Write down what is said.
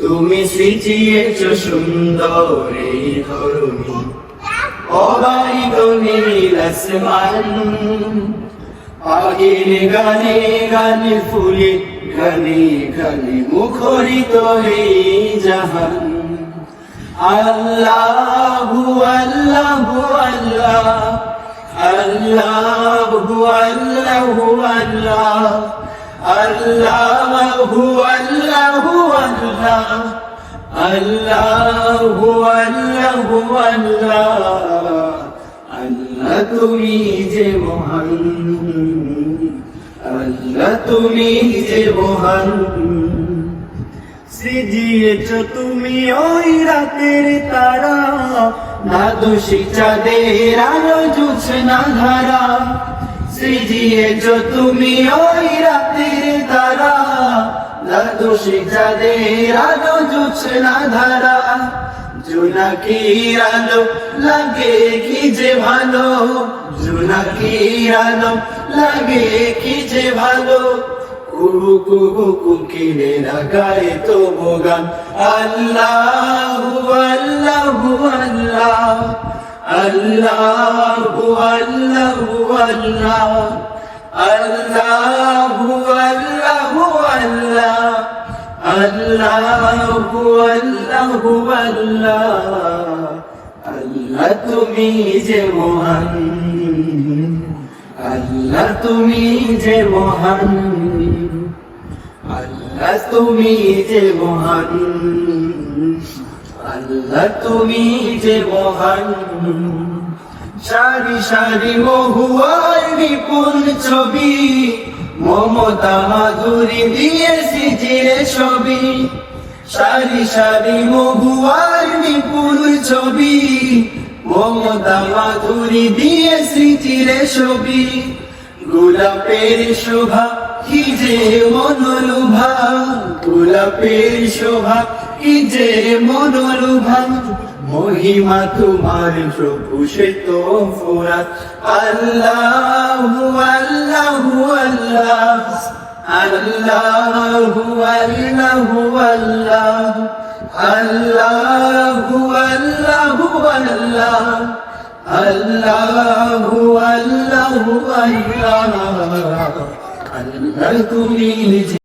তুমি সৃজিয়েছ সুন্দর এই ধরণী, অবারিত নীল আসমান। পাখির গানে গানে ফুলে গানে গানে মুখরিত এই জাহান। আল্লাহু আল্লাহু আল্লাহ, আল্লাহু আল্লাহু আল্লাহ। আল্লাহু আল্লাহু আল্লাহ। আল্লাহু আল্লাহু আল্লাহ। আল্লাহ তুমি যে মহান। আল্লাহ তুমি যে মহান। সৃজিয়েছ তুমি ওই রাতের তারা। দোষী চাঁদের আলো জুছে না ধারা। সৃজিয়েছ তুমি ওই দোষী চাঁদের আলো জুছে না ধারা, জোনাকির লাগে কি যে ভালো, জোনাকির লাগে কি যে ভালো। কুহু কুহু কুকিলেরা গায়ে তো গান, আল্লাহু, আল্লাহ, আল্লাহু আল্লাহু, আল্লাহ, আল্লাহু আল্লাহু আল্লাহু তুমি যে মহান। আল্লাহ তুমি যে মহান। আল্লাহ তুমি যে মহান। আল্লাহ তুমি যে মহান। সারি সারি মহুয়ার বিপুল ছবি, মমতা মাধুরী দিয়েছি জিরে ছবি। সারি সারি মহুয়ার বিপুল ছবি, মমতা মাধুরী দিয়েছি চিরে ছবি। গোলাপের শোভা, কি যে মনোলুভা, গোলাপের শোভা, কি যে মনোলুভা। মহিমা তোমার প্রভু, সে তো ফুরাত। আল্লাহু, আল্লাহ, আল্লাহু। আল্লাহু, আল্লাহ। আল্লাহু আল্লাহু আল্লাহ আল্লাহু আল্লাহু আল্লাহ। আল্লাহ তুমি